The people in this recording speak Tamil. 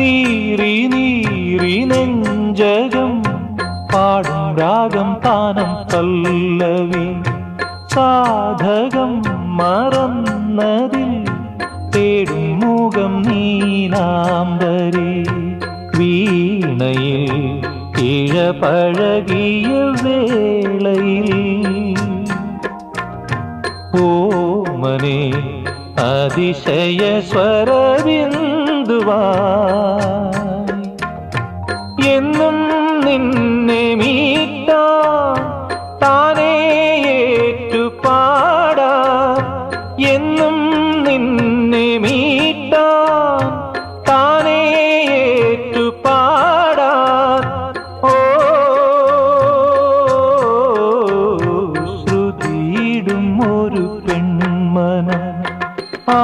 நீரி நீரி நெஞ்சகம் பாடும் ராகம் தானம் பல்லவி சாதகம் மறந்ததில் தேடும் மூகம் நீலாம்பரே வீணையில் இழப்பழகிய வேளையில் ஓமனே அதிசய ஸ்வரவிந்துவா എന്നും നിന്നെ മീട്ടാ താനേ ഏറ്റുപാടാ. എന്നും നിന്നെ മീട്ടാ താനേ ഏറ്റുപാടാ. ഓ ശ്രുതിയിടും ഒരു പെൺമന ആ